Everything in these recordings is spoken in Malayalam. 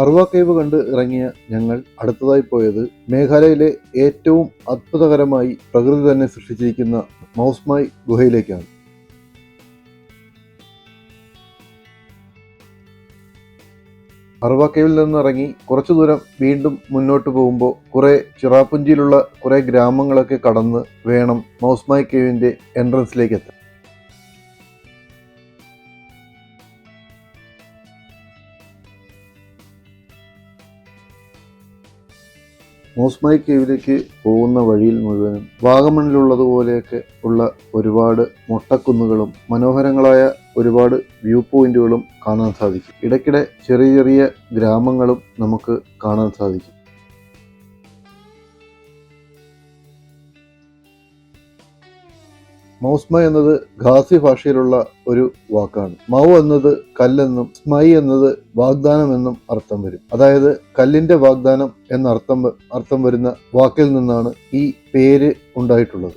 അർവ കേവ് കണ്ട് ഇറങ്ങിയ ഞങ്ങൾ അടുത്തതായി പോയത് മേഘാലയയിലെ ഏറ്റവും അത്ഭുതകരമായി പ്രകൃതി തന്നെ സൃഷ്ടിച്ചിരിക്കുന്ന മൗസ്മായി ഗുഹയിലേക്കാണ്. അർവ കേവിൽ നിന്നിറങ്ങി കുറച്ചു ദൂരം വീണ്ടും മുന്നോട്ട് പോകുമ്പോൾ കുറെ ചിറാപ്പുഞ്ചിയിലുള്ള കുറെ ഗ്രാമങ്ങളൊക്കെ കടന്ന് വേണം മൗസ്മായി കേവിന്റെ എൻട്രൻസിലേക്ക് എത്താൻ. മോസ്മായി കേവിലേക്ക് പോകുന്ന വഴിയിൽ മുഴുവനും വാഗമണിലുള്ളതുപോലെയൊക്കെ ഉള്ള ഒരുപാട് മുട്ടക്കുന്നുകളും മനോഹരങ്ങളായ ഒരുപാട് വ്യൂ പോയിന്റുകളും കാണാൻ സാധിക്കും. ഇടയ്ക്കിടെ ചെറിയ ചെറിയ ഗ്രാമങ്ങളും നമുക്ക് കാണാൻ സാധിക്കും. മൗസ്മ എന്നത് ഖാസി ഭാഷയിലുള്ള ഒരു വാക്കാണ്. മൗ എന്നത് കല്ലെന്നും സ്മൈ എന്നത് വാഗ്ദാനം എന്നും അർത്ഥം വരും. അതായത് കല്ലിന്റെ വാഗ്ദാനം എന്ന അർത്ഥം അർത്ഥം വരുന്ന വാക്കിൽ നിന്നാണ് ഈ പേര് ഉണ്ടായിട്ടുള്ളത്.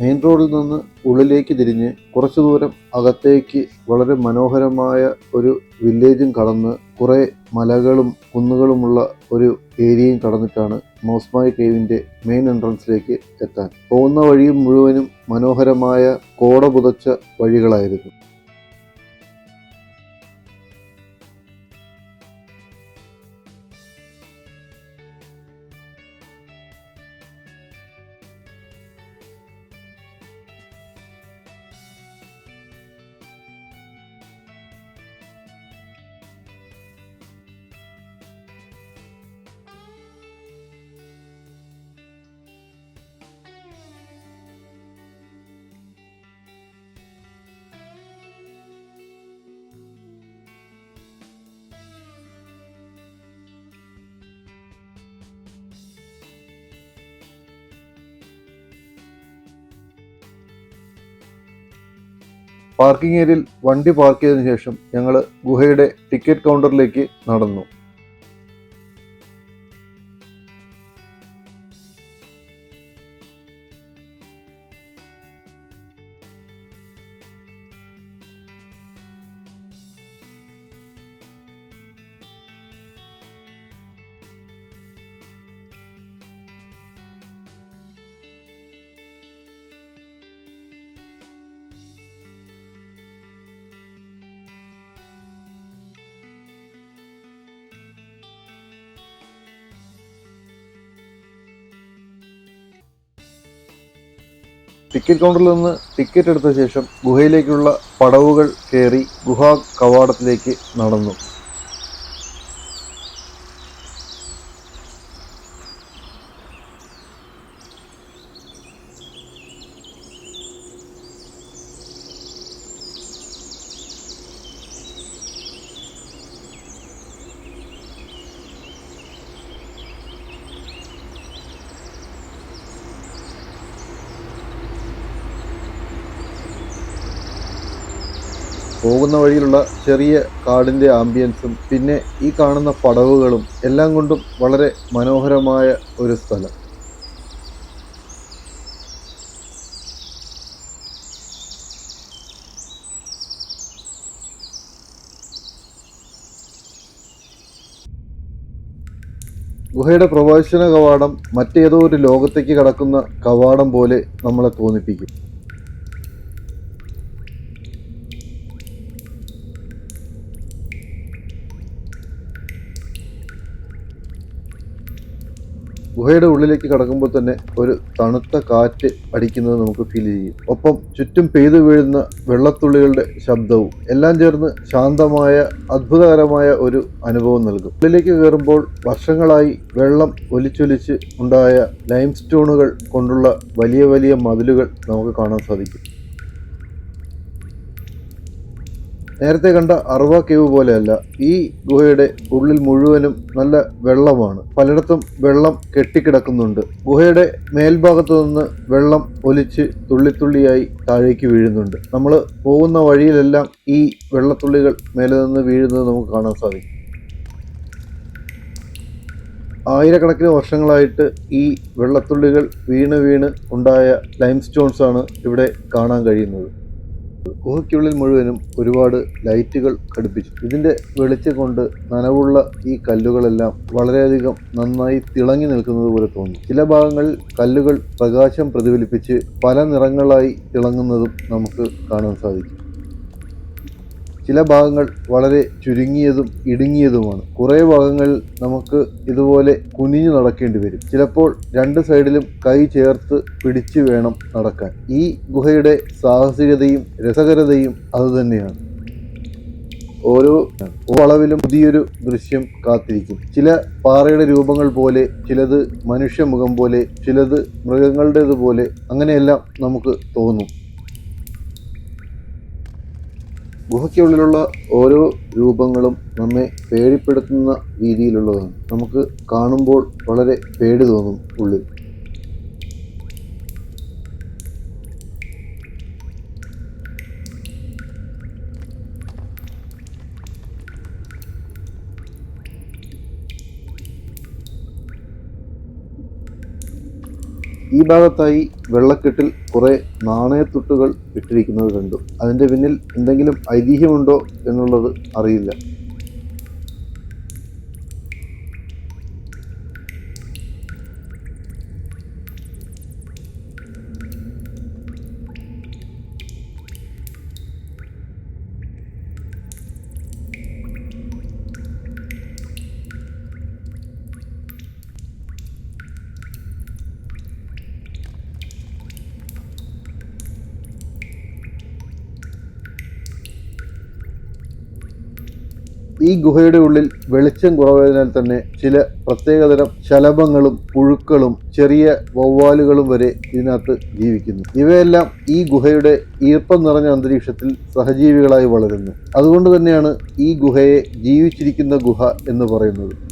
മെയിൻ റോഡിൽ നിന്ന് ഉള്ളിലേക്ക് തിരിഞ്ഞ് കുറച്ചു ദൂരം അകത്തേക്ക് വളരെ മനോഹരമായ ഒരു വില്ലേജും കടന്ന് കുറേ മലകളും കുന്നുകളുമുള്ള ഒരു ഏരിയയും കടന്നിട്ടാണ് മോസ്മായി കേവിന്റെ മെയിൻ എൻട്രൻസിലേക്ക് എത്താൻ. പോകുന്ന വഴിയും മുഴുവനും മനോഹരമായ കോട പുതച്ച വഴികളായിരുന്നു. പാർക്കിംഗ് ഏരിയയിൽ വണ്ടി പാർക്ക് ചെയ്തതിനു ശേഷം ഞങ്ങൾ ഗുഹയുടെ ടിക്കറ്റ് കൗണ്ടറിലേക്ക് നടന്നു. ടിക്കറ്റ് കൗണ്ടറിൽ നിന്ന് ടിക്കറ്റ് എടുത്ത ശേഷം ഗുഹയിലേക്കുള്ള പടവുകൾ കയറി ഗുഹാ കവാടത്തിലേക്ക് നടന്നു. പോകുന്ന വഴിയിലുള്ള ചെറിയ കാടിന്റെ ആംബിയൻസും പിന്നെ ഈ കാണുന്ന പടവുകളും എല്ലാം കൊണ്ടും വളരെ മനോഹരമായ ഒരു സ്ഥലം. ഗുഹയുടെ പ്രവേശന കവാടം മറ്റേതോ ഒരു ലോകത്തേക്ക് കടക്കുന്ന കവാടം പോലെ നമ്മളെ തോന്നിപ്പിക്കും. ഗുഹയുടെ ഉള്ളിലേക്ക് കടക്കുമ്പോൾ തന്നെ ഒരു തണുത്ത കാറ്റ് അടിക്കുന്നത് നമുക്ക് ഫീൽ ചെയ്യും. ഒപ്പം ചുറ്റും പെയ്തു വീഴുന്ന വെള്ളത്തുള്ളികളുടെ ശബ്ദവും എല്ലാം ചേർന്ന് ശാന്തമായ അത്ഭുതകരമായ ഒരു അനുഭവം നൽകും. ഉള്ളിലേക്ക് കയറുമ്പോൾ വർഷങ്ങളായി വെള്ളം ഒലിച്ചൊലിച്ച് ഉണ്ടായ ലൈം സ്റ്റോണുകൾ കൊണ്ടുള്ള വലിയ വലിയ മതിലുകൾ നമുക്ക് കാണാൻ സാധിക്കും. നേരത്തെ കണ്ട അറുവ കേവ് പോലെയല്ല ഈ ഗുഹയുടെ ഉള്ളിൽ മുഴുവനും നല്ല വെള്ളമാണ്. പലയിടത്തും വെള്ളം കെട്ടിക്കിടക്കുന്നുണ്ട്. ഗുഹയുടെ മേൽഭാഗത്തു നിന്ന് വെള്ളം ഒലിച്ച് തുള്ളിത്തുള്ളിയായി താഴേക്ക് വീഴുന്നുണ്ട്. നമ്മൾ പോകുന്ന വഴിയിലെല്ലാം ഈ വെള്ളത്തുള്ളികൾ മേലെ നിന്ന് വീഴുന്നത് നമുക്ക് കാണാൻ സാധിക്കും. ആയിരക്കണക്കിന് വർഷങ്ങളായിട്ട് ഈ വെള്ളത്തുള്ളികൾ വീണ് വീണ് ഉണ്ടായ ലൈം സ്റ്റോൺസ് ആണ് ഇവിടെ കാണാൻ കഴിയുന്നത്. ഗുഹയ്ക്കുള്ളിൽ മുഴുവനും ഒരുപാട് ലൈറ്റുകൾ ഘടിപ്പിച്ചു. ഇതിന്റെ വെളിച്ചം കൊണ്ട് നനവുള്ള ഈ കല്ലുകളെല്ലാം വളരെയധികം നന്നായി തിളങ്ങി നിൽക്കുന്നത് പോലെ തോന്നുന്നു ചില ഭാഗങ്ങളിൽ കല്ലുകൾ പ്രകാശം പ്രതിഫലിപ്പിച്ച് പല നിറങ്ങളായി തിളങ്ങുന്നതും നമുക്ക് കാണാൻ സാധിക്കും. ചില ഭാഗങ്ങൾ വളരെ ചുരുങ്ങിയതും ഇടുങ്ങിയതുമാണ്. കുറേ ഭാഗങ്ങളിൽ നമുക്ക് ഇതുപോലെ കുനിഞ്ഞു നടക്കേണ്ടി വരും. ചിലപ്പോൾ രണ്ട് സൈഡിലും കൈ ചേർത്ത് പിടിച്ചു വേണം നടക്കാൻ. ഈ ഗുഹയുടെ സാഹസികതയും രസകരതയും അതുതന്നെയാണ് ഓരോ വളവിലും പുതിയൊരു ദൃശ്യം കാത്തിരിക്കും. ചില പാറയുടെ രൂപങ്ങൾ പോലെ ചിലത് മനുഷ്യമുഖം പോലെ ചിലത് മൃഗങ്ങളുടേതുപോലെ അങ്ങനെയെല്ലാം നമുക്ക് തോന്നും. ഗുഹയ്ക്കുള്ളിലുള്ള ഓരോ രൂപങ്ങളും നമ്മെ പേടിപ്പെടുത്തുന്ന രീതിയിലുള്ളതാണ്. നമുക്ക് കാണുമ്പോൾ വളരെ പേടി തോന്നും ഉള്ളിൽ. ഈ ഭാഗത്തായി വെള്ളക്കെട്ടിൽ കുറേ നാണയത്തുട്ടുകൾ ഇട്ടിരിക്കുന്നത് കണ്ടു. അതിന്റെ പിന്നിൽ എന്തെങ്കിലും ഐതിഹ്യമുണ്ടോ എന്നുള്ളത് അറിയില്ല. ഈ ഗുഹയുടെ ഉള്ളിൽ വെളിച്ചം കുറവായതിനാൽ തന്നെ ചില പ്രത്യേകതരം ശലഭങ്ങളും പുഴുക്കളും ചെറിയ വവ്വാലുകളും വരെ ഇതിനകത്ത് ജീവിക്കുന്നു. ഇവയെല്ലാം ഈ ഗുഹയുടെ ഈർപ്പം നിറഞ്ഞ അന്തരീക്ഷത്തിൽ സഹജീവികളായി വളരുന്നു. അതുകൊണ്ട് തന്നെയാണ് ഈ ഗുഹയെ ജീവിച്ചിരിക്കുന്ന ഗുഹ എന്ന് പറയുന്നത്.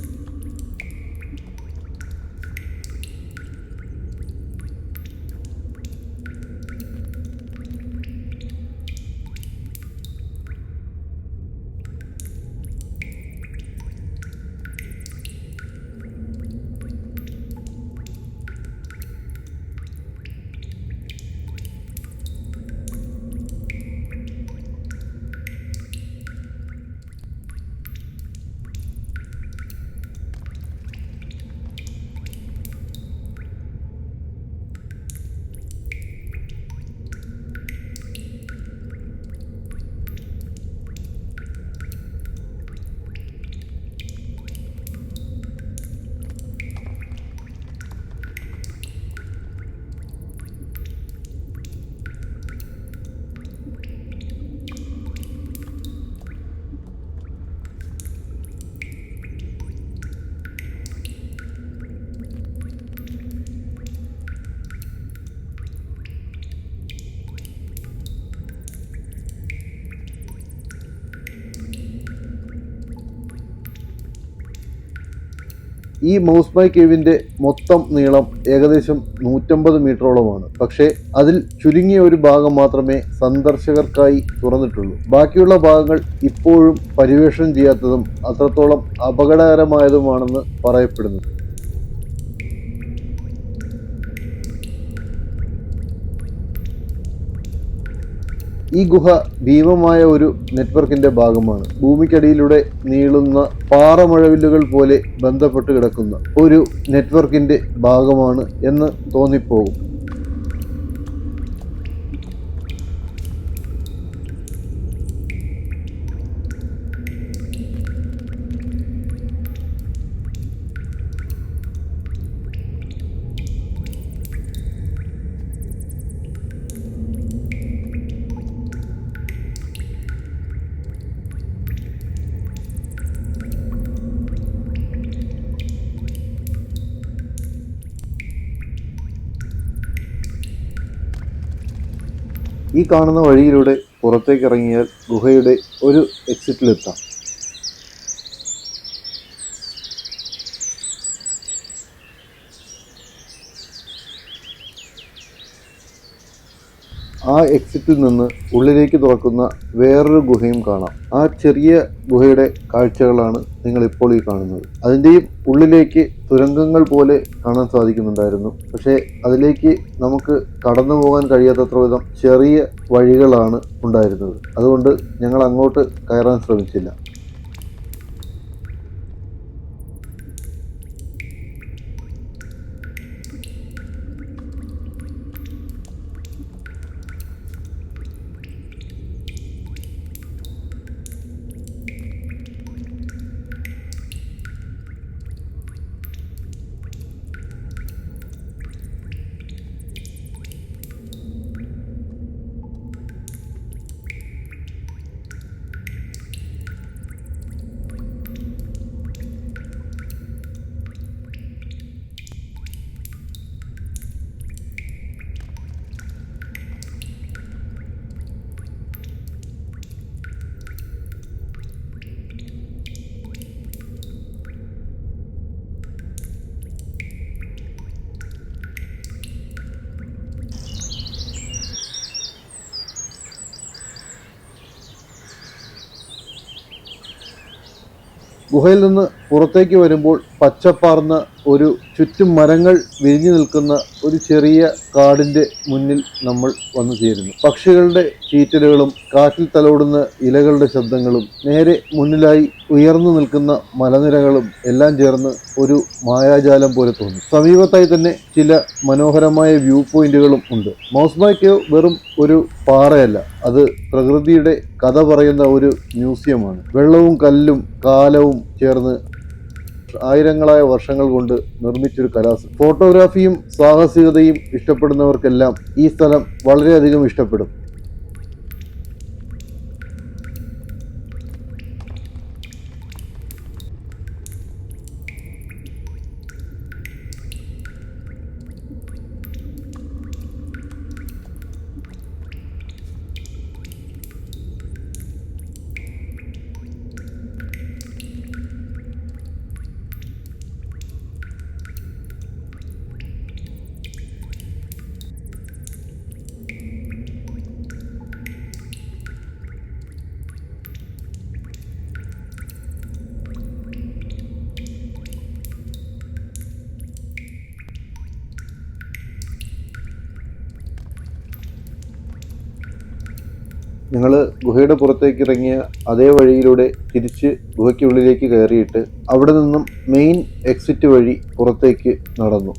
ഈ മൗസ് മൈ കേവിന്റെ മൊത്തം നീളം ഏകദേശം നൂറ്റമ്പത് മീറ്ററോളമാണ്. പക്ഷേ അതിൽ ചുരുങ്ങിയ ഒരു ഭാഗം മാത്രമേ സന്ദർശകർക്കായി തുറന്നിട്ടുള്ളൂ. ബാക്കിയുള്ള ഭാഗങ്ങൾ ഇപ്പോഴും പര്യവേഷണം ചെയ്യാത്തതും അത്രത്തോളം അപകടകരമായതുമാണെന്ന് പറയപ്പെടുന്നു. ഈ ഗുഹ ഭീമമായ ഒരു നെറ്റ്വർക്കിന്റെ ഭാഗമാണ്. ഭൂമിക്കടിയിലൂടെ നീളുന്ന പാറമഴവില്ലുകൾ പോലെ ബന്ധപ്പെട്ട് കിടക്കുന്ന ഒരു നെറ്റ്വർക്കിന്റെ ഭാഗമാണ് എന്ന് തോന്നിപ്പോകും. ഈ കാണുന്ന വഴിയിലൂടെ പുറത്തേക്ക് ഇറങ്ങിയാൽ ഗുഹയുടെ ഒരു എക്സിറ്റിലെത്താം ആ എക്സിറ്റിൽ നിന്ന് ഉള്ളിലേക്ക് തുറക്കുന്ന വേറൊരു ഗുഹയും കാണാം. ആ ചെറിയ ഗുഹയുടെ കാഴ്ചകളാണ് നിങ്ങൾ ഇപ്പോൾ ഈ കാണുന്നത്. അതിന്റെയും ഉള്ളിലേക്ക് തുരങ്കങ്ങൾ പോലെ കാണാൻ സാധിക്കുന്നുണ്ടായിരുന്നു. പക്ഷേ അതിലേക്ക് നമുക്ക് കടന്നു പോകാൻ കഴിയാത്തത്ര വിധം ചെറിയ വഴികളാണ് ഉണ്ടായിരുന്നത്. അതുകൊണ്ട് ഞങ്ങൾ അങ്ങോട്ട് കയറാൻ ശ്രമിച്ചില്ല. ഗുഹയിൽ നിന്ന് പുറത്തേക്ക് വരുമ്പോൾ പച്ചപ്പാർന്ന ഒരു ചുറ്റും മരങ്ങൾ വിരിഞ്ഞു നിൽക്കുന്ന ഒരു ചെറിയ കാടിന്റെ മുന്നിൽ നമ്മൾ വന്നു ചേരുന്നു. പക്ഷികളുടെ ചീറ്റലുകളും കാറ്റിൽ തലോടുന്ന ഇലകളുടെ ശബ്ദങ്ങളും നേരെ മുന്നിലായി ഉയർന്നു നിൽക്കുന്ന മലനിരകളും എല്ലാം ചേർന്ന് ഒരു മായാജാലം പോലെ തോന്നി സമീപത്തായി തന്നെ ചില മനോഹരമായ വ്യൂ പോയിന്റുകളും ഉണ്ട്. മൗസ്ബായ് വെറും ഒരു പാറയല്ല അത് പ്രകൃതിയുടെ കഥ പറയുന്ന ഒരു മ്യൂസിയമാണ്. വെള്ളവും കല്ലും കാലവും ചേർന്ന് ആയിരങ്ങളായ വർഷങ്ങൾ കൊണ്ട് നിർമ്മിച്ചൊരു കലാസ്. ഫോട്ടോഗ്രാഫിയും സാഹസികതയും ഇഷ്ടപ്പെടുന്നവർക്കെല്ലാം ഈ സ്ഥലം വളരെയധികം ഇഷ്ടപ്പെടും. ഞങ്ങൾ ഗുഹയുടെ പുറത്തേക്ക് ഇറങ്ങിയ അതേ വഴിയിലൂടെ തിരിച്ച് ഗുഹയ്ക്കുള്ളിലേക്ക് കയറിയിട്ട് അവിടെ നിന്നും മെയിൻ എക്സിറ്റ് വഴി പുറത്തേക്ക് നടന്നു.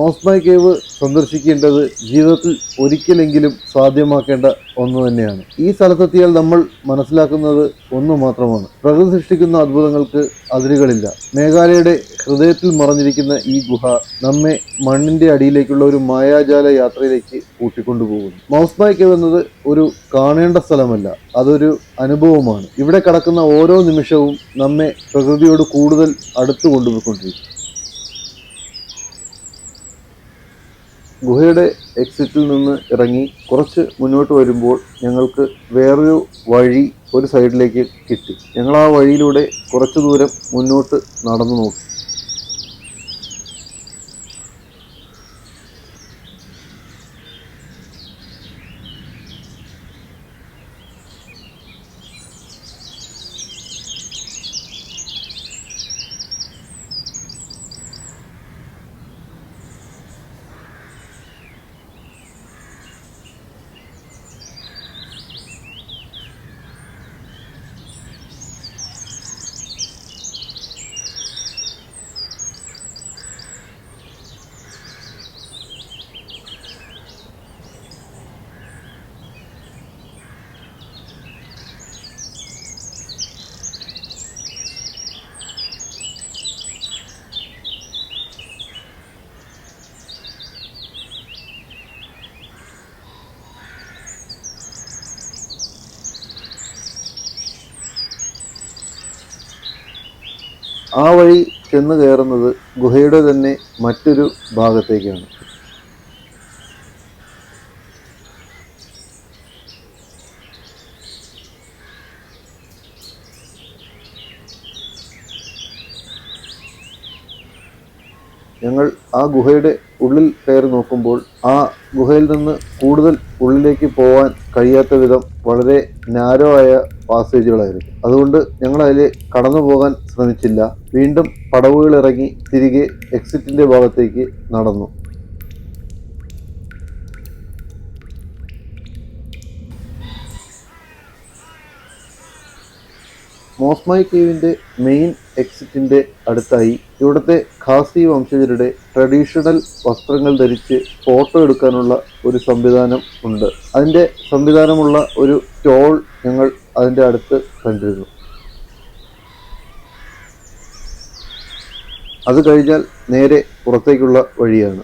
മോസ്ബായ് കേവ് സന്ദർശിക്കേണ്ടത് ജീവിതത്തിൽ ഒരിക്കലെങ്കിലും സാധ്യമാക്കേണ്ട ഒന്ന് തന്നെയാണ്. ഈ സ്ഥലത്തെത്തിയാൽ നമ്മൾ മനസ്സിലാക്കുന്നത് ഒന്ന് മാത്രമാണ്. പ്രകൃതി സൃഷ്ടിക്കുന്ന അത്ഭുതങ്ങൾക്ക് അതിരുകളില്ല. മേഘാലയയുടെ ഹൃദയത്തിൽ മറഞ്ഞിരിക്കുന്ന ഈ ഗുഹ നമ്മെ മണ്ണിന്റെ അടിയിലേക്കുള്ള ഒരു മായാജാല യാത്രയിലേക്ക് കൂട്ടിക്കൊണ്ടുപോകുന്നു. മൗസ്ബായ് കേവ് എന്നത് ഒരു കാണേണ്ട സ്ഥലമല്ല. അതൊരു അനുഭവമാണ്. ഇവിടെ കടക്കുന്ന ഓരോ നിമിഷവും നമ്മെ പ്രകൃതിയോട് കൂടുതൽ അടുത്തു കൊണ്ടുപോയിക്കൊണ്ടിരിക്കും. ഗുഹയുടെ എക്സിറ്റിൽ നിന്ന് ഇറങ്ങി കുറച്ച് മുന്നോട്ട് വരുമ്പോൾ ഞങ്ങൾക്ക് വേറൊരു വഴി ഒരു സൈഡിലേക്ക് കിട്ടി. ഞങ്ങൾ ആ വഴിയിലൂടെ കുറച്ച് ദൂരം മുന്നോട്ട് നടന്നു നോക്കി. ആ വഴി ചെന്ന് കയറുന്നത് ഗുഹയുടെ തന്നെ മറ്റൊരു ഭാഗത്തേക്കാണ്. ഞങ്ങൾ ആ ഗുഹയുടെ ഉള്ളിൽ കയറി നോക്കുമ്പോൾ ആ ഗുഹയിൽ നിന്ന് കൂടുതൽ ഉള്ളിലേക്ക് പോവാൻ കഴിയാത്ത വിധം വളരെ നാരോ ആയ പാസേജുകളായിരുന്നു. അതുകൊണ്ട് ഞങ്ങൾ അതിൽ കടന്നു പോകാൻ ശ്രമിച്ചില്ല. വീണ്ടും പടവുകൾ ഇറങ്ങി തിരികെ എക്സിറ്റിന്റെ ഭാഗത്തേക്ക് നടന്നു. മോസ്മായി കേവിന്റെ മെയിൻ എക്സിറ്റിന്റെ അടുത്തായി ഇവിടുത്തെ ഖാസി വംശജരുടെ ട്രഡീഷണൽ വസ്ത്രങ്ങൾ ധരിച്ച് ഫോട്ടോ എടുക്കാനുള്ള ഒരു സംവിധാനം ഉണ്ട്. അതിന്റെ സംവിധാനമുള്ള ഒരു ടോൾ ഞങ്ങൾ അതിന്റെ അടുത്ത് കണ്ടിരുന്നു. അത് കഴിഞ്ഞാൽ നേരെ പുറത്തേക്കുള്ള വഴിയാണ്.